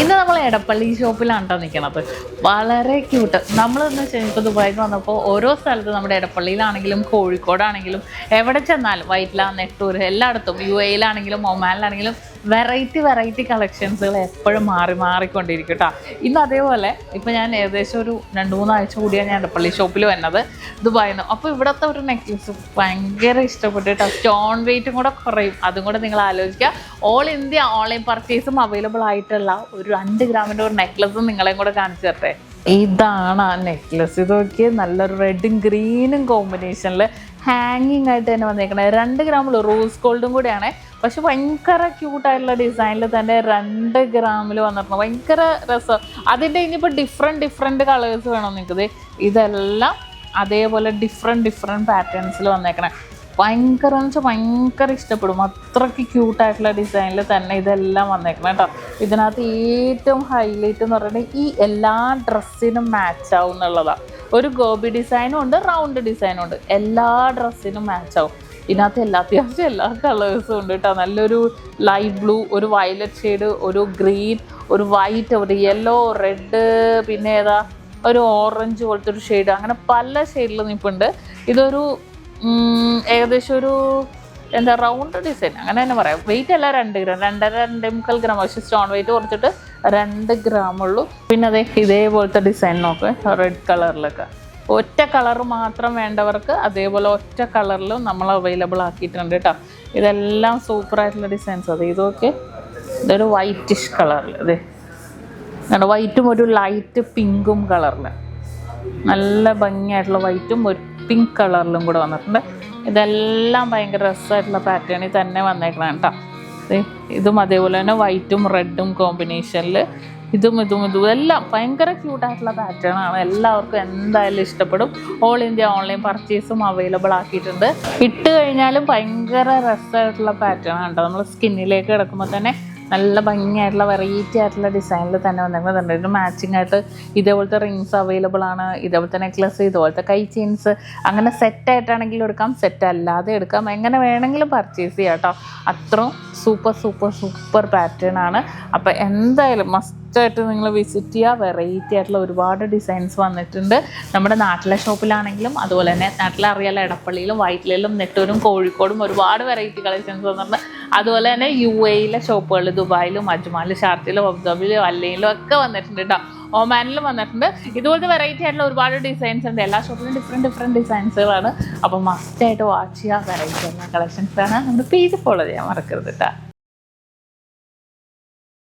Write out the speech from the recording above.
ഇന്ന് നമ്മൾ എടപ്പള്ളി ഷോപ്പിലാണ് കേട്ടോ നിൽക്കണത് വളരെ ക്യൂട്ട് നമ്മൾ എന്ന് വെച്ചാൽ ഇപ്പോൾ ദുബായിക്ക് വന്നപ്പോൾ ഓരോ സ്ഥലത്തും നമ്മുടെ എടപ്പള്ളിയിലാണെങ്കിലും കോഴിക്കോടാണെങ്കിലും എവിടെ ചെന്നാലും വൈറ്റ്ല നെട്ടൂർ എല്ലായിടത്തും യു എയിലാണെങ്കിലും ഒമാനിലാണെങ്കിലും വെറൈറ്റി വെറൈറ്റി കളക്ഷൻസുകൾ എപ്പോഴും മാറി മാറിക്കൊണ്ടിരിക്കും കേട്ടോ ഇന്ന് അതേപോലെ ഇപ്പോൾ ഞാൻ ഏകദേശം ഒരു രണ്ട് മൂന്നാഴ്ച കൂടിയാണ് ഞാൻ എടപ്പള്ളി ഷോപ്പിൽ വന്നത് ദുബായിൽ നിന്ന്. അപ്പോൾ ഇവിടുത്തെ ഒരു നെക്ലസ് ഭയങ്കര ഇഷ്ടപ്പെട്ടു കേട്ടോ സ്റ്റോൺ വെയിറ്റും കൂടെ കുറയും. അതും കൂടെ നിങ്ങൾ ആലോചിക്കുക. ഓൾ ഇന്ത്യ ഓൺലൈൻ പർച്ചേസും അവൈലബിൾ ആയിട്ടുള്ള ഒരു രണ്ട് ഗ്രാമിന്റെ ഒരു നെക്ലസും നിങ്ങളെയും കൂടെ കാണിച്ചു തരട്ടെ? ഇതാണ് ആ നെക്ലസ്. ഇത് നല്ലൊരു റെഡും ഗ്രീനും കോമ്പിനേഷനിൽ ഹാങ്ങിങ് ആയിട്ട് തന്നെ വന്നേക്കണേ. രണ്ട് ഗ്രാമിൽ റോസ് ഗോൾഡും കൂടെയാണ്. പക്ഷെ ഭയങ്കര ക്യൂട്ടായിട്ടുള്ള ഡിസൈനിൽ തന്നെ രണ്ട് ഗ്രാമിൽ വന്നിട്ടുണ്ട്. ഭയങ്കര രസം. അതിന്റെ ഇനിയിപ്പോൾ ഡിഫറെന്റ് ഡിഫറെന്റ് കളേഴ്സ് വേണം നിങ്ങൾക്ക് ഇതെല്ലാം അതേപോലെ ഡിഫറെന്റ് ഡിഫറെന്റ് പാറ്റേൺസിൽ വന്നേക്കണേ. ഭയങ്കര എന്ന് വെച്ചാൽ ഭയങ്കര ഇഷ്ടപ്പെടും. അത്രയ്ക്ക് ക്യൂട്ടായിട്ടുള്ള ഡിസൈനിൽ തന്നെ ഇതെല്ലാം വന്നേക്കണം കേട്ടോ ഇതിനകത്ത് ഏറ്റവും ഹൈലൈറ്റ് എന്ന് പറയുന്നത് ഈ എല്ലാ ഡ്രസ്സിനും മാച്ച് ആവും എന്നുള്ളതാണ് ഒരു ഗോബി ഡിസൈനും ഉണ്ട് റൗണ്ട് ഡിസൈനും ഉണ്ട്. എല്ലാ ഡ്രസ്സിനും മാച്ച് ആവും. ഇതിനകത്ത് എല്ലാ അത്യാവശ്യം എല്ലാ കളേഴ്സും ഉണ്ട് കേട്ടോ നല്ലൊരു ലൈറ്റ് ബ്ലൂ ഒരു വയലറ്റ് ഷെയ്ഡ് ഒരു ഗ്രീൻ ഒരു വൈറ്റ് ഒരു യെല്ലോ റെഡ് പിന്നെ ഏതാ? ഒരു ഓറഞ്ച് പോലത്തെ ഒരു ഷെയ്ഡ് അങ്ങനെ പല ഷെയ്ഡിൽ നിൽപ്പുണ്ട് ഇതൊരു ഏകദേശം ഒരു എന്താ റൗണ്ട് ഡിസൈൻ അങ്ങനെ തന്നെ പറയാം. വെയിറ്റ് അല്ല രണ്ട് ഗ്രാം രണ്ടര രണ്ടേ മുക്കാൽ ഗ്രാം പക്ഷേ സ്റ്റോൺ വെയിറ്റ് കുറച്ചിട്ട് രണ്ട് ഗ്രാം ഉള്ളൂ. പിന്നെ അതെ ഇതേപോലത്തെ ഡിസൈൻ നോക്ക്. റെഡ് കളറിലൊക്കെ ഒറ്റ കളർ മാത്രം വേണ്ടവർക്ക് അതേപോലെ ഒറ്റ കളറിലും നമ്മൾ അവൈലബിൾ ആക്കിയിട്ടുണ്ട് കേട്ടോ ഇതെല്ലാം സൂപ്പറായിട്ടുള്ള ഡിസൈൻസ് അതെ ഇതൊക്കെ ഇതൊരു വൈറ്റിഷ് കളറിൽ അതെ വൈറ്റും ഒരു ലൈറ്റ് പിങ്കും കളറിൽ നല്ല ഭംഗിയായിട്ടുള്ള വൈറ്റും ഒരു പിങ്ക് കളറിലും കൂടെ വന്നിട്ടുണ്ട്. ഇതെല്ലാം ഭയങ്കര രസമായിട്ടുള്ള പാറ്റേണിൽ തന്നെ വന്നേക്കണം കേട്ടോ ഇതും അതേപോലെ തന്നെ വൈറ്റും റെഡും കോമ്പിനേഷനിൽ ഇതും ഇതും ഇതും എല്ലാം ഭയങ്കര ക്യൂട്ടായിട്ടുള്ള പാറ്റേൺ ആണ്. എല്ലാവർക്കും എന്തായാലും ഇഷ്ടപ്പെടും. ഓൾ ഇന്ത്യ ഓൺലൈൻ പർച്ചേസും അവൈലബിൾ ആക്കിയിട്ടുണ്ട്. ഇട്ട് കഴിഞ്ഞാലും ഭയങ്കര രസമായിട്ടുള്ള പാറ്റേൺ ആണ് കേട്ടോ നമ്മൾ സ്കിന്നിലേക്ക് കിടക്കുമ്പോൾ തന്നെ നല്ല ഭംഗിയായിട്ടുള്ള വെറൈറ്റി ആയിട്ടുള്ള ഡിസൈനിൽ തന്നെ വന്നിട്ടുണ്ട്. ഇതിന് മാച്ചിങ് ആയിട്ട് ഇതേപോലത്തെ റിങ്സ് അവൈലബിൾ ആണ് ഇതേപോലത്തെ നെക്ലസ് ഇതുപോലത്തെ കൈ ചെയിൻസ് അങ്ങനെ സെറ്റ് ആയിട്ടാണെങ്കിലും എടുക്കാം സെറ്റ് അല്ലാതെ എടുക്കാം. എങ്ങനെ വേണമെങ്കിലും പർച്ചേസ് ചെയ്യാം കേട്ടോ അത്രയും സൂപ്പർ സൂപ്പർ സൂപ്പർ പാറ്റേൺ ആണ്. അപ്പോൾ എന്തായാലും മസ്റ്റായിട്ട് നിങ്ങൾ വിസിറ്റ് ചെയ്യുക വെറൈറ്റി ആയിട്ടുള്ള ഒരുപാട് ഡിസൈൻസ് വന്നിട്ടുണ്ട്. നമ്മുടെ നാട്ടിലെ ഷോപ്പിലാണെങ്കിലും അതുപോലെ തന്നെ നാട്ടിലെ അറിയാലോ എടപ്പള്ളിയിലും വൈറ്റിലും നെട്ടൂരും കോഴിക്കോടും ഒരുപാട് വെറൈറ്റി കളക്ഷൻസ് വന്നിട്ടുണ്ട്. അതുപോലെ തന്നെ യു എയിലെ ഷോപ്പുകൾ ദുബായിലും അജ്മാലും ഷാർജയിലും അബുദാബിയിലും അല്ലയിലും ഒക്കെ വന്നിട്ടുണ്ട് കേട്ടോ ഒമാനിലും വന്നിട്ടുണ്ട്. ഇതുപോലത്തെ വെറൈറ്റി ആയിട്ടുള്ള ഒരുപാട് ഡിസൈൻസ് ഉണ്ട്. എല്ലാ ഷോപ്പിലും ഡിഫറെന്റ് ഡിഫറെന്റ് ഡിസൈൻസുകളാണ് അപ്പോൾ മസ്റ്റായിട്ട് വാച്ച് ചെയ്യുക. വെറൈറ്റി ആയിട്ടുള്ള കളക്ഷൻസാണ് നമ്മുടെ പേജ് ഫോളോ ചെയ്യാൻ മറക്കരുത് കേട്ടോ